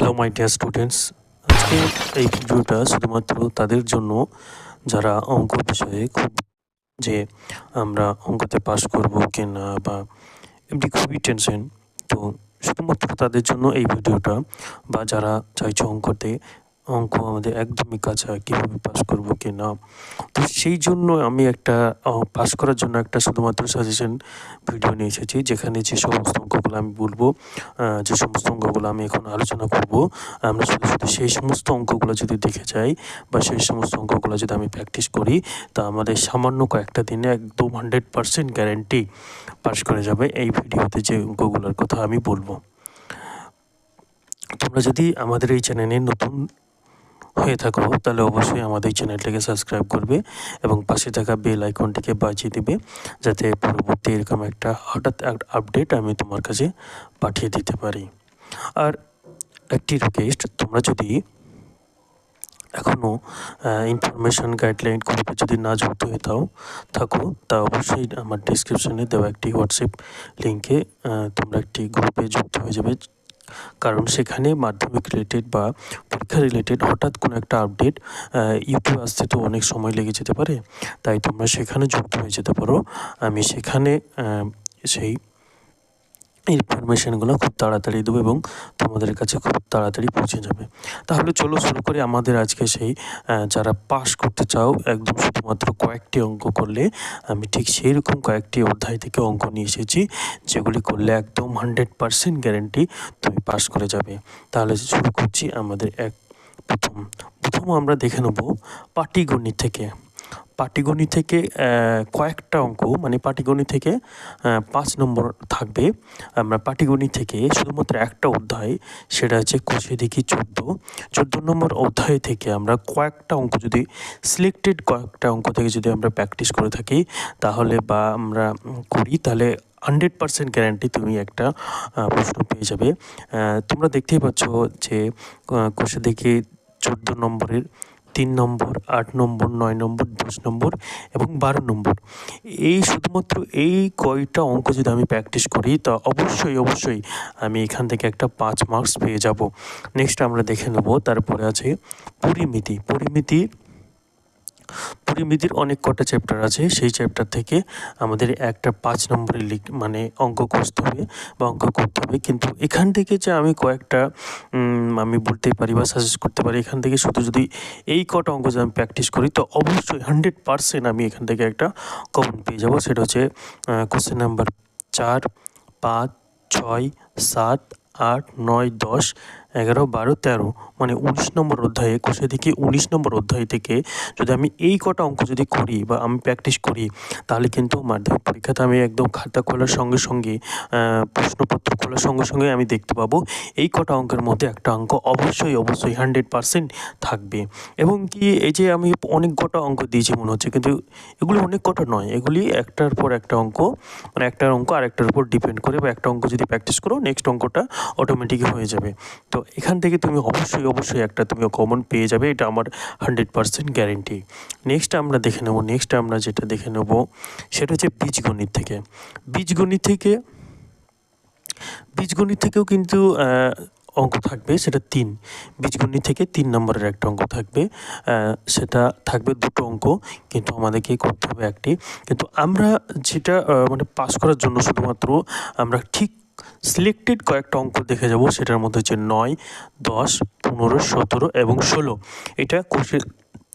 Hello my dear students আজকে এই ভিডিওটা শুধুমাত্র তাদের জন্য যারা অঙ্ক বিষয়ে খুব যে আমরা অঙ্কতে পাশ করব কি না বা এমনি খুবই টেনশন তো শুধুমাত্র তাদের জন্য এই ভিডিওটা বা যারা চাইছে অঙ্কতে অঙ্ক আমাদের একদমই কাঁচা কীভাবে পাস করব কি না। তো সেই জন্য আমি একটা পাস করার জন্য একটা শুধুমাত্র সাজেশন ভিডিও নিয়ে এসেছি, যেখানে যে সমস্ত অঙ্কগুলো আমি বলব যে সমস্ত অঙ্কগুলো আমি এখন আলোচনা করব, আমরা শুধু শুধু সেই সমস্ত অঙ্কগুলো যদি দেখে যাই, বা সেই সমস্ত অঙ্কগুলো যদি আমি প্র্যাকটিস করি, তা আমাদের সামান্য কয়েকটা দিনে একদম হান্ড্রেড পারসেন্ট গ্যারেন্টি পাস করে যাবে এই ভিডিওতে যে অঙ্কগুলোর কথা আমি বলব। তোমরা যদি আমাদের এই চ্যানেলে নতুন হয়ে থাকো তাহলে অবশ্যই আমাদের চ্যানেলটিকে সাবস্ক্রাইব করবে এবং পাশে থাকা বেল আইকনটিকে বাজিয়ে দেবে, যাতে পরবর্তী এরকম একটা হঠাৎ আপডেট আমি তোমার কাছে পাঠিয়ে দিতে পারি। আর একটি রিকোয়েস্ট তোমরা যদি এখনও ইনফরমেশন গাইডলাইন গ্রুপে যদি না যুক্ত হয়ে থাও, থাকো, তা অবশ্যই আমার ডিসক্রিপশনে দেওয়া একটি হোয়াটসঅ্যাপ লিঙ্কে তোমরা একটি গ্রুপে যুক্ত হয়ে যাবে। কারণ সেখানে মাধ্যমিক রিলেটেড বা পরীক্ষা রিলেটেড হঠাৎ কোনো একটা আপডেট ইউটিউব আসতে তো অনেক সময় লেগে যেতে পারে। তাই তোমরা সেখানে যুক্ত হয়ে যেতে পারো। আমি সেখানে সেই ইনফরমেশানগুলো খুব তাড়াতাড়ি দেবো এবং তোমাদের কাছে খুব তাড়াতাড়ি পৌঁছে যাবে। তাহলে চলো শুরু করি আমাদের আজকে সেই যারা পাস করতে চাও, একদম শুধুমাত্র কয়েকটি অঙ্ক করলে, আমি ঠিক সেই রকম কয়েকটি অধ্যায় থেকে অঙ্ক নিয়ে এসেছি, যেগুলি করলে একদম হান্ড্রেড পারসেন্ট গ্যারেন্টি তুমি পাস করে যাবে। তাহলে শুরু করছি আমাদের এক, প্রথম প্রথম আমরা দেখে নেব পাটিগণিত থেকে। পাটিগণিত থেকে কয়েকটা অঙ্ক মানে পাটিগণি থেকে পাঁচ নম্বর থাকবে। আমরা পাটিগণি থেকে শুধুমাত্র একটা অধ্যায়, সেটা হচ্ছে কষে দেখি চোদ্দ। চোদ্দ নম্বর অধ্যায় থেকে আমরা কয়েকটা অঙ্ক যদি সিলেক্টেড কয়েকটা অঙ্ক থেকে যদি আমরা প্র্যাকটিস করে থাকি, তাহলে বা আমরা করি, তাহলে হান্ড্রেড পারসেন্ট গ্যারান্টি তুমি একটা প্রশ্ন পেয়ে যাবে। তোমরা দেখতেই পাচ্ছ যে কোষে দেখি চোদ্দ নম্বরের তিন নম্বর, আট নম্বর, নয় নম্বর, দশ নম্বর এবং বারো নম্বর। এই শুধুমাত্র এই কয়টা অঙ্ক যদি আমি প্র্যাকটিস করি, তা অবশ্যই অবশ্যই আমি এখান থেকে একটা পাঁচ মার্কস পেয়ে যাব। নেক্সট আমরা দেখে নেব, তারপরে আছে পরিমিতি। পরিমিতি পরিমিতির অনেক কটা চ্যাপ্টার আছে, সেই চ্যাপ্টার থেকে আমাদের একটা পাঁচ নম্বরের লিখ মানে অঙ্ক করতে হবে বা অঙ্ক করতে হবে। কিন্তু এখান থেকে যে আমি কয়েকটা আমি বলতে পারি বা সাজেস্ট করতে পারি, এখান থেকে শুধু যদি এই কটা অঙ্ক যদি আমি প্র্যাকটিস করি, তো অবশ্যই হান্ড্রেড পারসেন্ট আমি এখান থেকে একটা কমন পেয়ে যাব। সেটা হচ্ছে কোশ্চেন নাম্বার চার, পাঁচ, ছয়, সাত আট, নয়, দশ, এগারো, বারো, তেরো মানে উনিশ নম্বর অধ্যায়ে কোষে থেকে উনিশ নম্বর অধ্যায় থেকে যদি আমি এই কটা অঙ্ক যদি করি বা আমি প্র্যাকটিস করি, তাহলে কিন্তু মাধ্যমিক পরীক্ষাতে আমি একদম খাতা খোলার সঙ্গে সঙ্গে প্রশ্নপত্র খোলার সঙ্গে সঙ্গে আমি দেখতে পাবো। এই কটা অঙ্কের মধ্যে একটা অঙ্ক অবশ্যই অবশ্যই হান্ড্রেড পারসেন্ট থাকবে। এবং কি এই যে আমি অনেক কটা অঙ্ক দিয়েছি মনে হচ্ছে, কিন্তু এগুলি অনেক কটা নয়, এগুলি একটার পর একটা অঙ্ক মানে একটার অঙ্ক আর একটার উপর ডিপেন্ড করে বা একটা অঙ্ক যদি প্র্যাকটিস করো নেক্সট অঙ্কটা অটোমেটিক হয়ে যাবে। তো এখান থেকে তুমি অবশ্যই অবশ্যই একটা তুমি কমন পেয়ে যাবে, এটা আমার হান্ড্রেড পারসেন্ট গ্যারেন্টি নেক্সট আমরা দেখে নেব নেক্সট আমরা যেটা দেখে নেব, সেটা হচ্ছে বীজগণিত থেকে। বীজগণিত থেকে, বীজগণিত থেকেও কিন্তু অঙ্ক থাকবে, সেটা তিন। বীজগণিত থেকে তিন নম্বরের একটা অঙ্ক থাকবে সেটা থাকবে দুটো অঙ্ক, কিন্তু আমাদেরকে করতে হবে একটি। কিন্তু আমরা যেটা মানে পাস করার জন্য শুধুমাত্র আমরা ঠিক সিলেক্টেড কয়েকটা অঙ্ক দেখে যাব, সেটার মধ্যে হচ্ছে নয়, দশ, পনেরো, সতেরো এবং ষোলো। এটা কোষের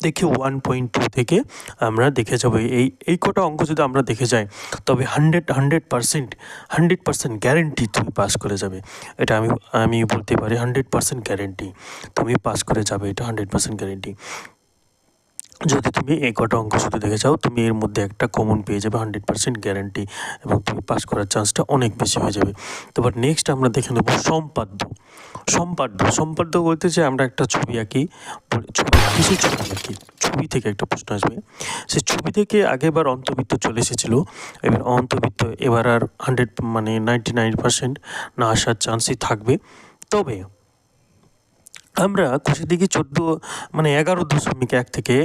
দেখে ওয়ান পয়েন্ট টু থেকে আমরা দেখে যাব। এই এই কটা অঙ্ক যদি আমরা দেখে যাই, তবে hundred hundred percent hundred percent guarantee তুমি পাস করে যাবে। এটা আমি আমি বলতে পারি হান্ড্রেড পারসেন্ট গ্যারেন্টি তুমি পাস করে যাবে, এটা হান্ড্রেড পারসেন্ট গ্যারেন্টি যদি তুমি এই কটা অঙ্ক শুধু দেখে যাও তুমি এর মধ্যে একটা কমন পেয়ে যাবে হান্ড্রেড পার্সেন্ট গ্যারান্টি এবং তুমি পাস করার চান্সটা অনেক বেশি হয়ে যাবে। তারপর নেক্সট আমরা দেখে নেব সম্পাদ্য। সম্পাদ্য। সম্পাদ্য বলতে যে আমরা একটা ছবি আঁকি ছবি কিছু ছবি আঁকি? ছবি থেকে একটা প্রশ্ন আসবে। সে ছবি থেকে আগেবার অন্তর্বৃত্ত চলে এসেছিল। এবার অন্তর্বৃত্ত এবার আর হান্ড্রেড মানে নাইনটি নাইন পার্সেন্ট না আসার চান্সই থাকবে। তবে আমরা কোষের দিকে চোদ্দ মানে এগারো দশমিক এক থেকে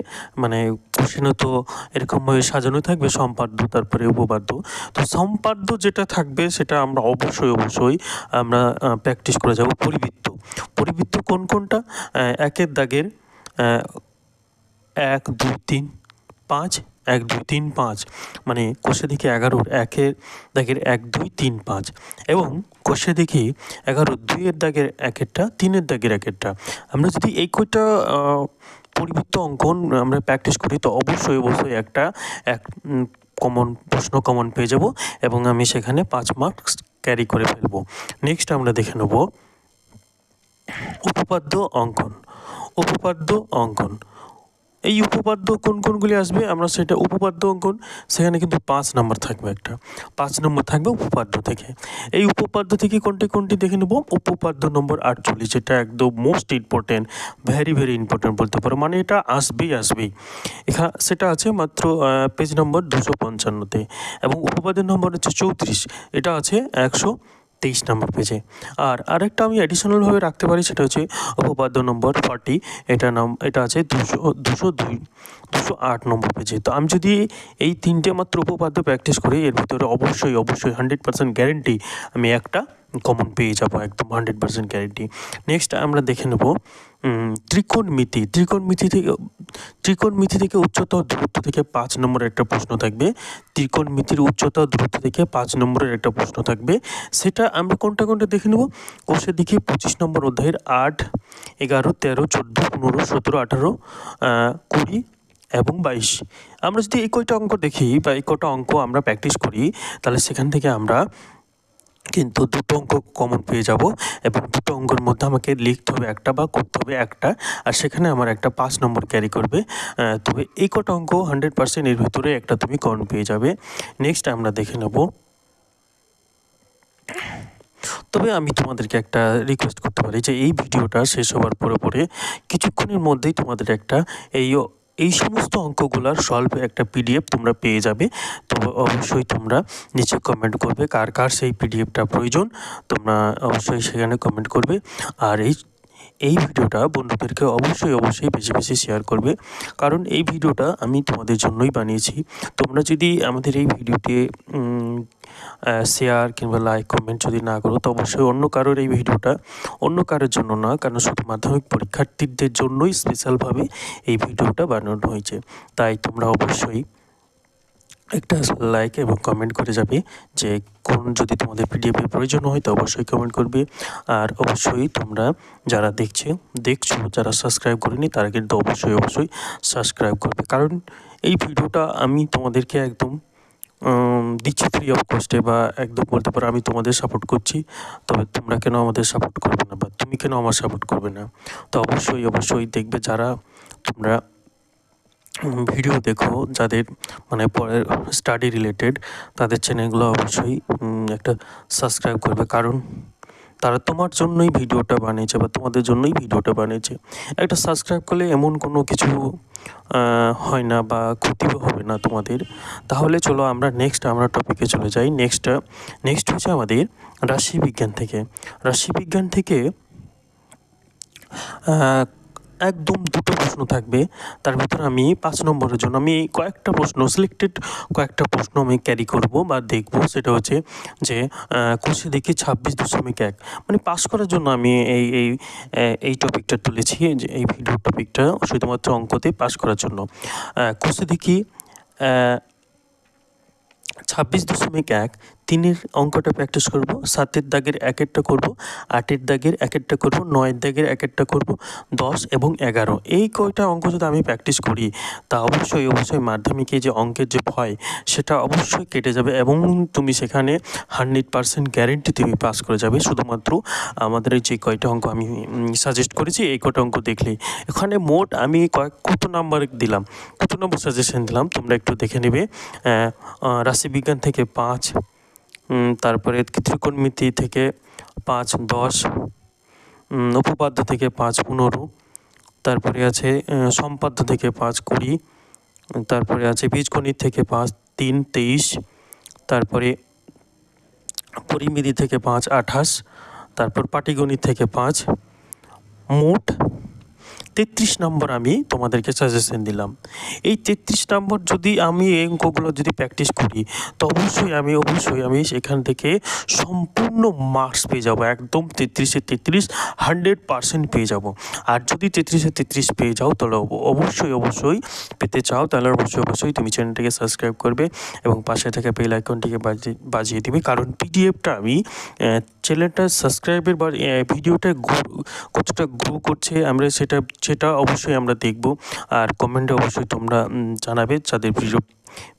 মানে কোশ্চেনও তো এরকমভাবে সাজানো থাকবে সম্পাদ্য, তারপরে উপপাদ্য। তো সম্পাদ্য যেটা থাকবে সেটা আমরা অবশ্যই অবশ্যই আমরা প্র্যাকটিস করে যাব পরিবৃত্ত। পরিবৃত্ত কোন কোনটা? একের দাগের এক, দুই, তিন, পাঁচ এক, দুই, তিন, পাঁচ। মানে কোষে দেখি এগারোর একের দাগের এক, দুই, তিন, পাঁচ। এবং কোষে দেখি এগারো দুইয়ের দাগের একেরটা, তিনের দাগের একেরটা। আমরা যদি এই কয়টা পরিবৃত্ত অঙ্কন আমরা প্র্যাকটিস করি, তো অবশ্যই অবশ্যই একটা, এক কমন প্রশ্ন কমন পেয়ে যাব এবং আমি সেখানে পাঁচ মার্কস ক্যারি করে ফেলব। নেক্সট আমরা দেখে নেব, উপপাদ্য অঙ্কন। উপপাদ্য অঙ্কন। এই উপপাদ্য কোন কোনগুলি আসবে? আমরা সেটা উপপাদ্য অঙ্কন, সেখানে কিন্তু পাঁচ নম্বর থাকবে একটা। পাঁচ নম্বর থাকবে উপপাদ্য থেকে। এই উপপাদ্য থেকে কোনটি কোনটি দেখে নেব? উপপাদ্য নম্বর আটচল্লিশ, যেটা একদম most important very very important বলতে পারো। মানে এটা আসবেই আসবেই। এখানে সেটা আছে মাত্র পেজ নম্বর দুশো পঞ্চান্নতে। এবং উপপাদ্য নম্বর হচ্ছে চৌত্রিশ। এটা আছে একশো তেইশ নম্বর পেজে আর আরেকটা আমি অ্যাডিশনালভাবে রাখতে পারি সেটা হচ্ছে উপপাদ্য নম্বর ফর্টি এটা নাম, এটা আছে দুশো দুশো দুই, দুশো আট নম্বর পেজে তো আমি যদি এই তিনটে মাত্র উপপাদ্য প্র্যাকটিস করি, এর ভিতরে অবশ্যই অবশ্যই হান্ড্রেড পার্সেন্ট গ্যারেন্টি আমি একটা কমন পেয়ে যাব, একদম হান্ড্রেড পার্সেন্ট গ্যারেন্টি নেক্সট আমরা দেখে নেব ত্রিকোণমিতি। ত্রিকোণমিতি থেকে ত্রিকোণমিতি থেকে উচ্চতা দূরত্ব থেকে পাঁচ নম্বরের একটা প্রশ্ন থাকবে। ত্রিকোণমিতির উচ্চতা ও দূরত্ব থেকে পাঁচ নম্বরের একটা প্রশ্ন থাকবে। সেটা আমরা কোনটা কোনটা দেখে নেব? কোষে দিকে পঁচিশ নম্বর অধ্যায়ের আট, এগারো, তেরো, চোদ্দ, পনেরো, সতেরো, আঠারো কুড়ি এবং বাইশ। আমরা যদি এই কয়টা অঙ্ক দেখি বা এই কয়টা অঙ্ক আমরা প্র্যাকটিস করি, তাহলে সেখান থেকে আমরা কিন্তু দুটো অঙ্ক কমন পেয়ে যাব এবং দুটো অঙ্কের মধ্যে আমাকে লিখতে হবে একটা বা করতে হবে একটা, আর সেখানে আমার একটা পাঁচ নম্বর ক্যারি করবে। তবে এই কটা অঙ্ক হান্ড্রেড পার্সেন্ট এর ভিতরে একটা তুমি কমন পেয়ে যাবে। নেক্সট আমরা দেখে নেব। তবে আমি তোমাদেরকে একটা রিকোয়েস্ট করতে পারি যে এই ভিডিওটা শেষ হওয়ার পরে পরে কিছুক্ষণের মধ্যেই তোমাদের একটা এই এই সমস্ত অঙ্কগুলোর সলভ একটা পিডিএফ তোমরা পেয়ে যাবে। তো অবশ্যই তোমরা নিচে কমেন্ট করবে কার কার সেই পিডিএফটা প্রয়োজন। তোমরা অবশ্যই সেখানে কমেন্ট করবে। আর এই এই ভিডিওটা বন্ধুদেরকে অবশ্যই অবশ্যই বেশি বেশি শেয়ার করবে। কারণ এই ভিডিওটা আমি তোমাদের জন্যই বানিয়েছি। তোমরা যদি আমাদের এই ভিডিওটি শেয়ার কিংবা লাইক কমেন্ট যদি না করো, তো অবশ্যই অন্য কারোর এই ভিডিওটা অন্য কারোর জন্য না, কারণ শুধু মাধ্যমিক পরীক্ষার্থীদের জন্যই স্পেশালভাবে এই ভিডিওটা বানানো হয়েছে। তাই তোমরা অবশ্যই একটা লাইক এবং কমেন্ট করে যাবে যে কোন যদি তোমাদের পিডিএফের প্রয়োজন হয় তো অবশ্যই কমেন্ট করবে। আর অবশ্যই তোমরা যারা দেখছে, দেখছ, যারা সাবস্ক্রাইব করেনি তারা কিন্তু অবশ্যই অবশ্যই সাবস্ক্রাইব করবে। কারণ এই ভিডিওটা আমি তোমাদেরকে একদম দিচ্ছি ফ্রি অফ কস্টে বা একদম বলতে পারো আমি তোমাদের সাপোর্ট করছি। তবে তোমরা কেন আমাদের সাপোর্ট করবে না বা তুমি কেন আমার সাপোর্ট করবে না? তো অবশ্যই অবশ্যই দেখবে যারা তোমরা ভিডিও দেখো, যাদের মানে পরের স্টাডি রিলেটেড তাদের চ্যানেলগুলো অবশ্যই একটা সাবস্ক্রাইব করবে। কারণ তারা তোমার জন্যই ভিডিওটা বানিয়েছে বা তোমাদের জন্যই ভিডিওটা বানিয়েছে। একটা সাবস্ক্রাইব করলে এমন কোনো কিছু হয় না বা ক্ষতিও হবে না তোমাদের। তাহলে চলো আমরা নেক্সট আমরা টপিকে চলে যাই। নেক্সট নেক্সট হচ্ছে আমাদের রাশি বিজ্ঞান থেকে। রাশি বিজ্ঞান থেকে একদম দুটো প্রশ্ন থাকবে। তার ভিতরে আমি পাঁচ নম্বরের জন্য আমি কয়েকটা প্রশ্ন সিলেক্টেড কয়েকটা প্রশ্ন আমি ক্যারি করব বা দেখব। সেটা হচ্ছে যে কোষে দেখি ছাব্বিশ দশমিক এক। মানে পাস করার জন্য আমি এই এই এই টপিকটা তুলেছি, যে এই ভিডিও টপিকটা শুধুমাত্র অঙ্কতে পাস করার জন্য। কোষে দেখি ছাব্বিশ দশমিক এক তিনের অঙ্কটা প্র্যাকটিস করব, সাতের দাগের এক একটা করব, আটের দাগের এক একটা করব, নয়ের দাগের এক একটা করব, দশ এবং এগারো। এই কয়টা অঙ্ক যদি আমি প্র্যাকটিস করি, তা অবশ্যই অবশ্যই মাধ্যমিকে যে অঙ্কের যে ভয়, সেটা অবশ্যই কেটে যাবে এবং তুমি সেখানে হান্ড্রেড পার্সেন্ট গ্যারেন্টি তুমি পাস করে যাবে। শুধুমাত্র আমাদের যে কয়টা অঙ্ক আমি সাজেস্ট করেছি, এই কয়টা অঙ্ক দেখলেই। এখানে মোট আমি কয়েক, কত নাম্বার দিলাম? কত নম্বর সাজেশন দিলাম? তোমরা একটু দেখে নেবে। রাশিবিজ্ঞান থেকে পাঁচ তারপরে ত্রিকোণমিতি থেকে পাঁচ, দশ উপপাদ্য থেকে পাঁচ, পনেরো, তারপরে আছে সম্পাদ্য থেকে পাঁচ, কুড়ি, তারপরে আছে বীজগণিত থেকে পাঁচ, তিন, তেইশ, তারপরে পরিমিতি থেকে পাঁচ, আঠাশ, তারপর পাটিগণিত থেকে পাঁচ, মোট তেত্রিশ নম্বর আমি তোমাদেরকে সাজেশন দিলাম। এই তেত্রিশ নম্বর যদি আমি এই অঙ্কগুলো যদি প্র্যাকটিস করি, তো অবশ্যই আমি অবশ্যই আমি সেখান থেকে সম্পূর্ণ মার্কস পেয়ে যাব। একদম তেত্রিশে তেত্রিশ হান্ড্রেড পার্সেন্ট পেয়ে যাব। আর যদি তেত্রিশে তেত্রিশ পেয়ে যাও, তাহলে অবশ্যই অবশ্যই পেতে চাও, তাহলে অবশ্যই অবশ্যই তুমি চ্যানেলটিকে সাবস্ক্রাইব করবে এবং পাশে থাকা বেল আইকনটিকে বাজিয়ে বাজিয়ে দিবে। কারণ পিডিএফটা আমি চ্যানেলটা সাবস্ক্রাইবের বা ভিডিওটা কতটা গ্রো করছে, আমরা সেটা সেটা অবশ্যই আমরা দেখব। আর কমেন্টে অবশ্যই তোমরা জানাবে যাদের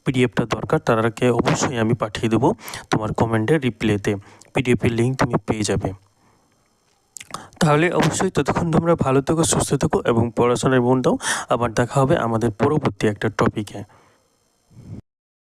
পিডিএফটা দরকার, তারাকে অবশ্যই আমি পাঠিয়ে দেবো তোমার কমেন্টে রিপ্লেতে পিডিএফের লিঙ্ক তুমি পেয়ে যাবে। তাহলে অবশ্যই ততক্ষণ তোমরা ভালো থেকো, সুস্থ থেকো এবং পড়াশোনার মন দাও। আবার দেখা হবে আমাদের পরবর্তী একটা টপিকে